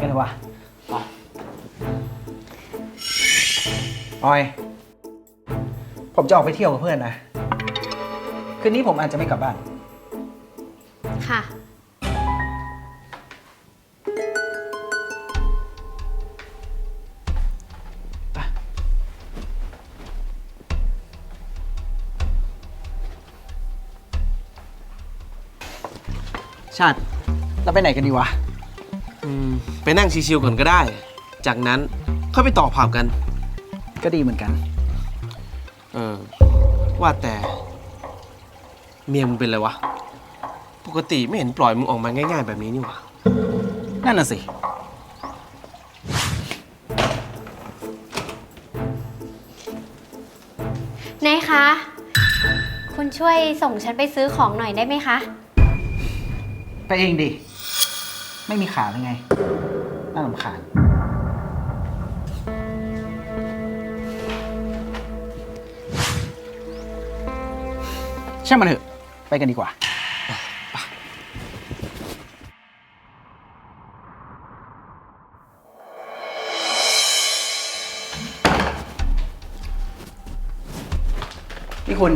กันดีกว่าออย ผมจะออกไปเที่ยวกับเพื่อนนะ คืนนี้ผมอาจจะไม่กลับบ้าน ค่ะ ชาติ เราไปไหนกันดีวะ อืม ไปนั่งชิวๆก่อนก็ได้ จากนั้นค่อยไปต่อผับกัน ก็ดีเหมือนกัน เออ ว่าแต่ เมียมึงเป็นไรวะ ปกติไม่เห็นปล่อยมึงออกมาง่าย ๆ แบบนี้นี่หว่า นั่นน่ะสิ นายคะ คุณช่วยส่งฉันไปซื้อของหน่อยได้ไหมคะ ไปเองดิ ไม่มีขาหรือไง น่าลำคาญ ช่างมันเถอะ ไปกันดีกว่า นี่คุณ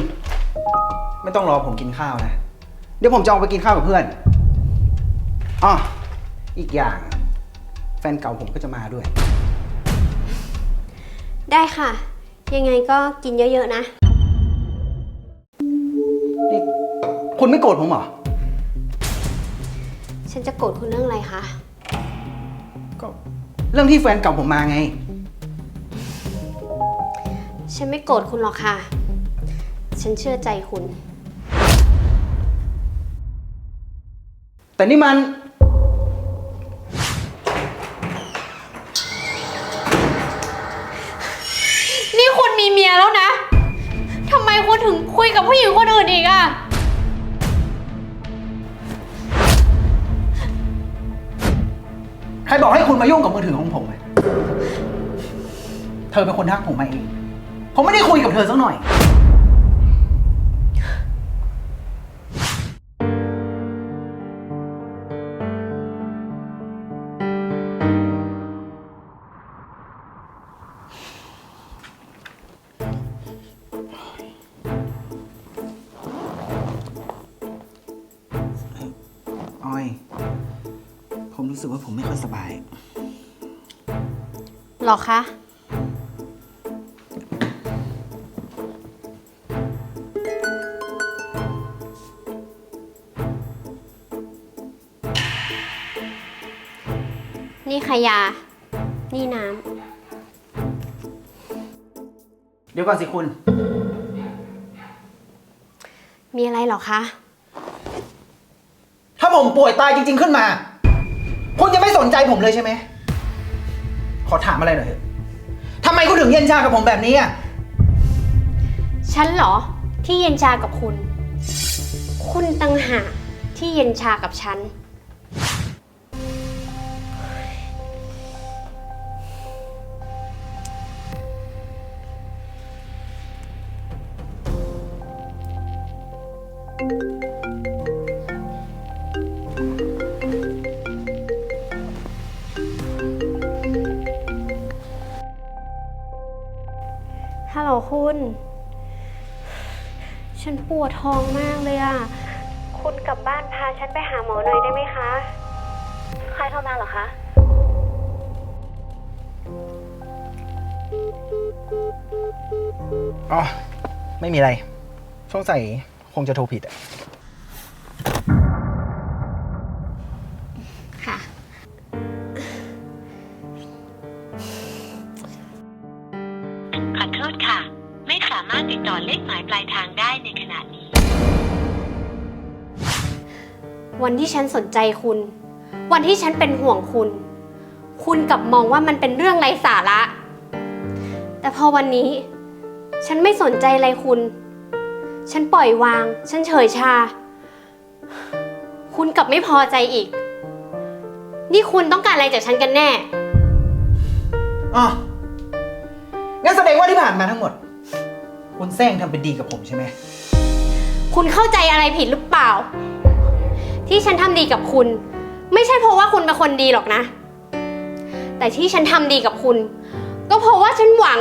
ไม่ต้องรอผมกินข้าวนะ เดี๋ยวผมจะออกไปกินข้าวกับเพื่อนอ๋ออีกอย่าง แฟนเก่าผมก็จะมาด้วย ได้ค่ะ ยังไงก็กินเยอะๆนะ นี่คุณไม่โกรธผมเหรอ ฉันจะโกรธคุณเรื่องอะไรคะ ก็เรื่องที่แฟนเก่าผมมาไง ฉันไม่โกรธคุณหรอกค่ะ ฉันเชื่อใจคุณ แต่นี่มันนี่ ถึงคุยกับผู้หญิงคนอื่นอีกอะใครบอกให้คุณมายุ่งกับมือถือของผมอะเธอเป็นคนทักผมมาเอง ผมไม่ได้คุยกับเธอสักหน่อย ออย ผมรู้สึกว่าผมไม่ค่อยสบาย หรอคะ นี่ขยา นี่น้เดี๋ยวก่อนสิคุณำ มีอะไรหรอคะถ้า ผมป่วยตายจริง ๆ ขึ้นมา คุณจะไม่สนใจผมเลยใช่ไหม ขอถามอะไรหน่อยเถอะทำไมคุณถึงเย็นชากับผมแบบนี้อะ ฉันเหรอที่เย็นชากับคุณ คุณตังหากที่เย็นชากับฉัน ฮัลโหลคุณ ฉันปวดท้องมากเลยอะคุณกลับบ้านพาฉันไปหาหมอหน่อยได้ไหมคะ ใครโทรมาเหรอคะ อ๋อ ไม่มีอะไรสงสัยคงจะโทรผิดอะค่ะ ค่ะ ไม่สามารถติดต่อเลขหมายปลายทางได้ในขณะนี้ วันที่ฉันสนใจคุณ วันที่ฉันเป็นห่วงคุณ คุณกลับมองว่ามันเป็นเรื่องไร้สาระ แต่พอวันนี้ ฉันไม่สนใจอะไรคุณ ฉันปล่อยวาง ฉันเฉยชา คุณกลับไม่พอใจอีก นี่คุณต้องการอะไรจากฉันกันแน่อ๋อ งั้นแสดงว่าที่ผ่านมาทั้งหมด คุณแซงทำเป็นดีกับผมใช่ไหม คุณเข้าใจอะไรผิดหรือเปล่า ที่ฉันทำดีกับคุณ ไม่ใช่เพราะว่าคุณเป็นคนดีหรอกนะ แต่ที่ฉันทำดีกับคุณ ก็เพราะว่าฉันหวัง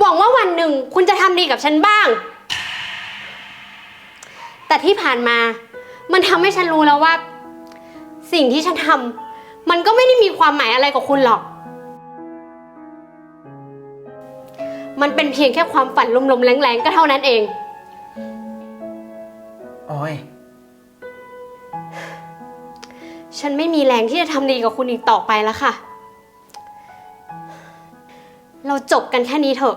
หวังว่าวันหนึ่งคุณจะทำดีกับฉันบ้าง แต่ที่ผ่านมา มันทำให้ฉันรู้แล้วว่า สิ่งที่ฉันทำมันก็ไม่ได้มีความหมายอะไรกับคุณหรอก มันเป็นเพียงแค่ความฝันลมๆแรงๆก็เท่านั้นเอง ออย ฉันไม่มีแรงที่จะทำดีกับคุณอีกต่อไปแล้วค่ะ เราจบกันแค่นี้เถอะ